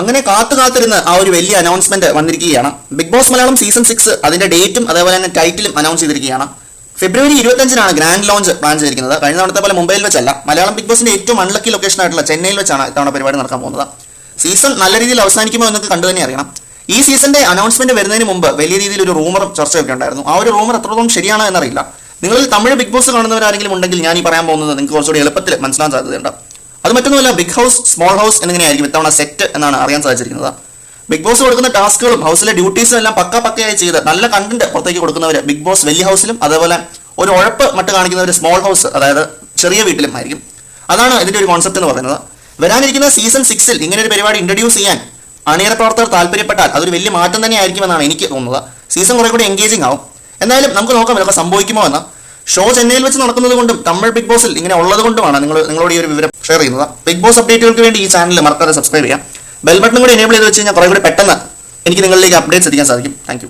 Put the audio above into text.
അങ്ങനെ കാത്തു കാത്തിരുന്ന് ആ ഒരു വലിയ അനൗൺസ്മെന്റ് വന്നിരിക്കുകയാണ്. Big Boss Malayalam season six അതിന്റെ ഡേറ്റും അതേപോലെ തന്നെ ടൈറ്റിലും അനൗൺസ് ചെയ്തിരിക്കുകയാണ്. ഫെബ്രുവരി ഇരുപത്തഞ്ചിനാണ് ഗ്രാൻഡ് ലോഞ്ച് പ്ലാൻ ചെയ്തിരിക്കുന്നത്. കഴിഞ്ഞ തവണത്തെ പോലെ മുംബൈയിൽ വെച്ചല്ല. മലയാളം ബിഗ് ബോസിന്റെ ഏറ്റവും അൺലക്കി ലൊക്കേഷൻ ആയിട്ടുള്ള ചെന്നൈയിൽ വെച്ചാണ് ഇത്തവണ പരിപാടി നടക്കാൻ പോകുന്നത്. സീസൺ നല്ല രീതിയിൽ അവസാനിക്കുമോ എന്നൊക്കെ കണ്ടു തന്നെ അറിയണം. ഈ സീസണിന്റെ അനൗൺസ്മെന്റ് വരുന്നതിന് മുമ്പ് വലിയ രീതിയിൽ ഒരു റൂമറും ചർച്ചയൊക്കെ ഉണ്ടായിരുന്നു. ആ ഒരു റൂമർ എത്രത്തോളം ശരിയാണോ എന്നറിയില്ല. നിങ്ങളിൽ തമിഴ് ബിഗ് ബോസ് കാണുന്നവരാരെങ്കിലും ഉണ്ടെങ്കിൽ ഞാൻ ഈ പറയാൻ പോകുന്നത് നിങ്ങൾക്ക് കുറച്ചുകൂടി എളുപ്പത്തിൽ മനസ്സിലാൻ സാധ്യതയുണ്ട്. അത് മറ്റൊന്നുമല്ല ബിഗ് ഹൗസ് സ്മോൾ ഹൗസ് എന്നിങ്ങനെയായിരിക്കും ഇത്തവണ സെറ്റ് എന്നാണ് അറിയാൻ സാധിച്ചിരിക്കുന്നത്. ബിഗ് ബോസ് കൊടുക്കുന്ന ടാസ്കുകളും ഹൗസിലെ ഡ്യൂട്ടീസും എല്ലാം പക്ക പക്കയായി ചെയ്ത് നല്ല കണ്ടന്റ് പുറത്തേക്ക് കൊടുക്കുന്നവർ ബിഗ് ബോസ് വലിയ ഹൗസിലും അതേപോലെ ഒരു ഉഴപ്പ് മട്ട് കാണിക്കുന്നവർ സ്മോൾ ഹൗസ് അതായത് ചെറിയ വീട്ടിലും ആയിരിക്കും അതാണ് ഇതിന്റെ ഒരു കോൺസെപ്റ്റ് എന്ന് പറയുന്നത്. വരാനിരിക്കുന്ന സീസൺ സിക്സിൽ ഇങ്ങനെ ഒരു പരിപാടി ഇൻട്രൊഡ്യൂസ് ചെയ്യാൻ അണിയറ പ്രവർത്തകർ താല്പര്യപ്പെട്ടാൽ അതൊരു വലിയ മാറ്റം തന്നെ ആയിരിക്കുമെന്നാണ് എനിക്ക് തോന്നുന്നത്. സീസൺ കുറെ കൂടി എൻഗേജിംഗ് ആവും. എന്തായാലും നമുക്ക് നോക്കാം ഇതൊക്കെ സംഭവിക്കുമോ എന്ന്. ഷോ ചെന്നൈയിൽ വെച്ച് നടക്കുന്നത് കൊണ്ടും തമിഴ് ബിഗ് ബോസിൽ ഇങ്ങനെ ഉള്ളത് കൊണ്ടുമാണ്. നിങ്ങൾ നിങ്ങളോട് ഈ ഒരു വിവരം ഷെയർ ചെയ്യുന്നത്. ബിഗ് ബോസ് അപ്ഡേറ്റുകൾക്ക് വേണ്ടി ഈ ചാനൽ മറക്കാതെ സബ്സ്ക്രൈബ് ചെയ്യാം ബെൽ ബട്ടൺ കൂടി എനേബിൾ ചെയ്ത് വെച്ച് കഴിഞ്ഞാൽ കുറേ കൂടി പെട്ടെന്ന് എനിക്ക് നിങ്ങളിലേക്ക് അപ്ഡേറ്റ്സ് എത്തിക്കാൻ സാധിക്കും. താങ്ക്